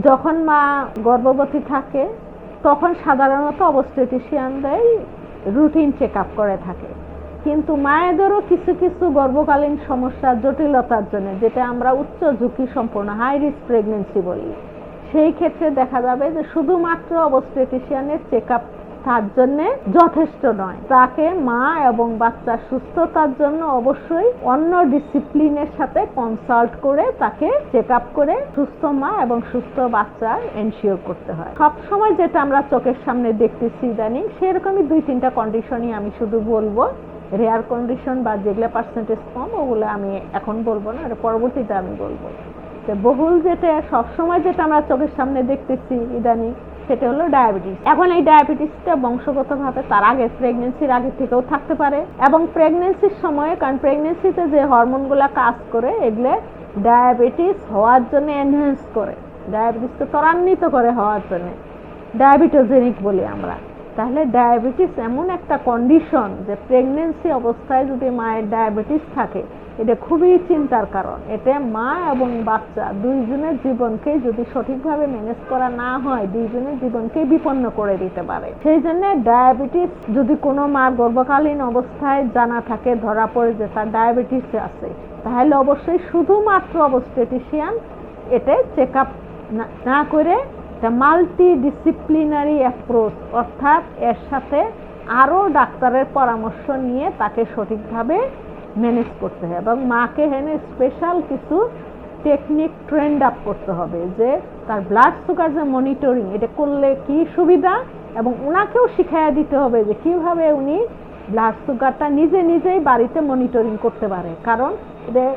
যখন মা গর্ভবতী থাকে, তখন সাধারণত অবস্টেটিশিয়ানরাই রুটিন চেক আপ করে থাকে। কিন্তু মায়েদেরও কিছু কিছু গর্ভকালীন সমস্যা, জটিলতার জন্য, যেটা আমরা উচ্চ ঝুঁকি সম্পূর্ণ হাই রিস্ক প্রেগনেন্সি বলি। সেই ক্ষেত্রে দেখা যাবে যে শুধুমাত্র অবস্টেটিশিয়ানের চেক আপ তার জন্য যথেষ্ট নয়। তাকে মা এবং বাচ্চার সুস্থতার জন্য অবশ্যই অন্য ডিসিপ্লিনের সাথে কনসাল্ট করে তাকে চেক আপ করে সুস্থ মা এবং সুস্থ বাচ্চা এনশিওর করতে হয়। সব সময় যেটা আমরা চোখের সামনে দেখতেছি ইদানিং, সেরকমই দুই তিনটা কন্ডিশনই আমি শুধু বলব। রেয়ার কন্ডিশন বা যেগুলো পার্সেন্টেজ কম, ওগুলো আমি এখন বলব না এটা পরবর্তীতে আমি বলব। তো বহুল যেটা, সবসময় যেটা আমরা চোখের সামনে দেখতেছি ইদানিং সেটা হলো ডায়াবেটিস। এখন এই ডায়াবেটিসটা বংশগতভাবে তার আগে প্রেগনেন্সির আগে থেকেও থাকতে পারে এবং প্রেগনেন্সির সময়ে, কারণ প্রেগনেন্সিতে যে হরমোনগুলো কাজ করে, এগুলো ডায়াবেটিস হওয়ার জন্য এনহ্যান্স করে। ডায়াবেটিসকে ত্বরান্বিত করে হওয়ার জন্য। ডায়াবেটোজেনিক বলি আমরা। তাহলে ডায়াবেটিস এমন একটা কন্ডিশন যে প্রেগনেন্সি অবস্থায় যদি মায়ের ডায়াবেটিস থাকে এটা খুবই চিন্তার কারণ। এতে মা এবং বাচ্চা দুইজনের জীবনকে যদি সঠিকভাবে ম্যানেজ করা না হয়, দুইজনের জীবনকে বিপন্ন করে দিতে পারে। সেই জন্য ডায়াবেটিস যদি কোনো মা গর্ভকালীন অবস্থায় জানা থাকে, ধরা পড়ে যে তার ডায়াবেটিস আছে, তাহলে অবশ্যই শুধুমাত্র অবস্টেটিশিয়ান এটা চেক আপ না করে একটা মাল্টি ডিসিপ্লিনারি অ্যাপ্রোচ অর্থাৎ এর সাথে আরও ডাক্তারের পরামর্শ নিয়ে তাকে সঠিকভাবে ম্যানেজ করতে হয়। এবং মাকে হেনে স্পেশাল কিছু টেকনিক ট্রেন্ড আপ করতে হবে যে তার ব্লাড সুগার যে মনিটরিং এটা করলে কি সুবিধা এবং ওনাকেও শিখাইয়া দিতে হবে যে কীভাবে উনি ব্লাড সুগারটা নিজে নিজেই বাড়িতে মনিটরিং করতে পারে। কারণ এটা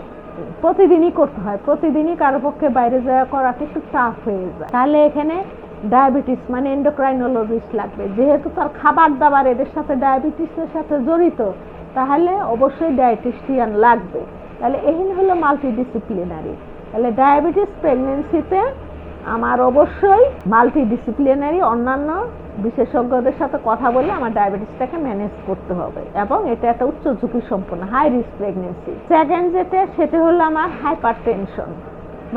প্রতিদিনই করতে হয়। প্রতিদিনই কারও পক্ষে বাইরে যাওয়া করাটা একটু টাফ হয়ে যায়। তাহলে এখানে ডায়াবেটিস মানে এন্ডোক্রাইনোলজিস্ট লাগবে। যেহেতু তার খাবার দাবার এদের সাথে ডায়াবেটিসের সাথে জড়িত তাহলে অবশ্যই ডায়েটিশিয়ান লাগবে। তাহলে এখানে হলো মাল্টিডিসিপ্লিনারি তাহলে ডায়াবেটিস প্রেগনেন্সিতে আমার অবশ্যই মাল্টিডিসিপ্লিনারি অন্যান্য বিশেষজ্ঞদের সাথে কথা বলে আমার ডায়াবেটিসটাকে ম্যানেজ করতে হবে এবং এটা একটা উচ্চ ঝুঁকি সম্পন্ন হাই রিস্ক প্রেগনেন্সি সেকেন্ড যেটা, সেটা হলো আমার হাইপার টেনশন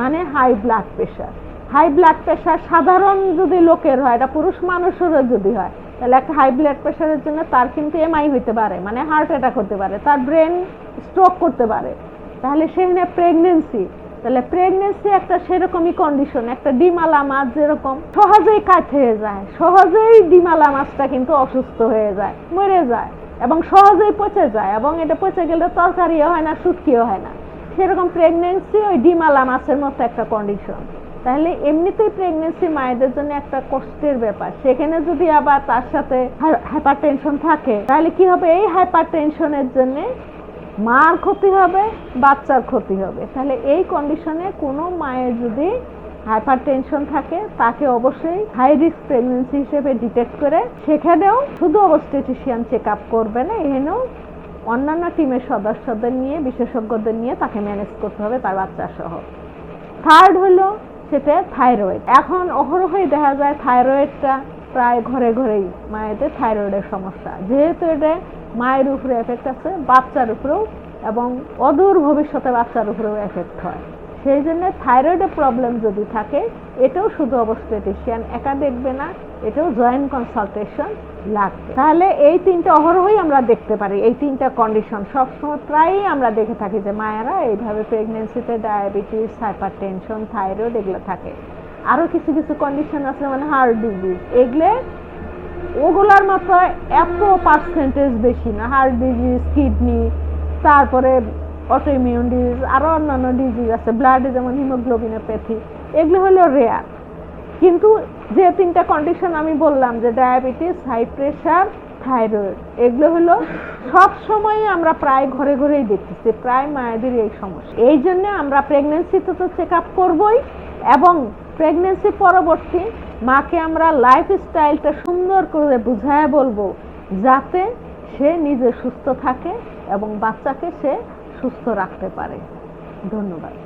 মানে high blood pressure high blood pressure সাধারণ যদি লোকের হয়, এটা পুরুষ মানুষেরও যদি হয় তাহলে একটা হাই ব্লাড প্রেশারের জন্য তার কিন্তু এমআই হইতে পারে মানে হার্ট অ্যাটাক হতে পারে, তার ব্রেন স্ট্রোক করতে পারে। তাহলে সেখানে প্রেগনেন্সি তাহলে প্রেগনেন্সি একটা সেরকমই কন্ডিশন একটা ডিমালা মাছ যেরকম, সহজেই কাট হয়ে যায়, সহজেই ডিমালা মাছটা কিন্তু অসুস্থ হয়ে যায়, মরে যায়, এবং সহজেই পচে যায়, এবং এটা পচে গেলে তরকারিও হয় না, শুটকিও হয় না। সেরকম প্রেগনেন্সি ওই ডিমালা মাছের মতো একটা কন্ডিশন তাহলে এমনিতেই প্রেগনেন্সি মায়েদের জন্য একটা কষ্টের ব্যাপার। সেখানে যদি আবার তার সাথে হাইপার টেনশন থাকে, তাহলে কি হবে? এই হাইপার টেনশনের জন্য মার ক্ষতি হবে, বাচ্চার ক্ষতি হবে। তাহলে এই কন্ডিশনে কোনো মায়ের যদি হাইপার টেনশন থাকে, তাকে অবশ্যই হাই রিস্ক প্রেগনেন্সি হিসেবে ডিটেক্ট করে সেখানেও শুধু অবস্টেটিশিয়ান চেক আপ করবে না এখানেও অন্যান্য টিমের সদস্যদের নিয়ে, বিশেষজ্ঞদের নিয়ে তাকে ম্যানেজ করতে হবে, তার বাচ্চা সহ থার্ড হলো সেটা থাইরয়েড। এখন অহরহই দেখা যায় থাইরয়েডটা প্রায় ঘরে ঘরেই মায়েদের থাইরয়েডের সমস্যা। যেহেতু এটা মায়ের উপরে এফেক্ট আছে, বাচ্চার উপরেও এবং অদূর ভবিষ্যতে বাচ্চার উপরেও এফেক্ট হয়। সেই জন্য থাইরয়েডের প্রবলেম যদি থাকে, এটাও শুধু অবস্টেটিশিয়ান একা দেখবে না, এটাও জয়েন্ট কনসালটেশন লাগবে। তাহলে এই তিনটা অহরহই আমরা দেখতে পারি, এই তিনটা কন্ডিশন সবসময় প্রায়ই আমরা দেখে থাকি যে মায়েরা এইভাবে প্রেগনেন্সিতে ডায়াবেটিস হাইপার টেনশন থাইরয়েড এগুলো থাকে। আরও কিছু কিছু কন্ডিশন আছে মানে হার্ট ডিজিজ এগুলো, ওগুলার মতো এত পার্সেন্টেজ বেশি না। হার্ট ডিজিজ কিডনি তারপরে অটোইমিউন ডিজিজ আরও অন্যান্য ডিজিজ আছে ব্লাডে যেমন হিমোগ্লোবিনোপ্যাথি এগুলো হলো রেয়ার কিন্তু যে তিনটা কন্ডিশন আমি বললাম, যে ডায়াবেটিস হাই প্রেশার থাইরয়েড এগুলো হলো সব সময় আমরা প্রায় ঘরে ঘরেই দেখতেছি, প্রায় মায়েদের এই সমস্যা। এই জন্য আমরা প্রেগনেন্সিতে তো চেক আপ করবই, এবং প্রেগনেন্সি পরবর্তী মাকে আমরা লাইফ স্টাইলটা সুন্দর করে বুঝায় বলব, যাতে সে নিজে সুস্থ থাকে এবং বাচ্চাকে সে সুস্থ রাখতে পারে। ধন্যবাদ।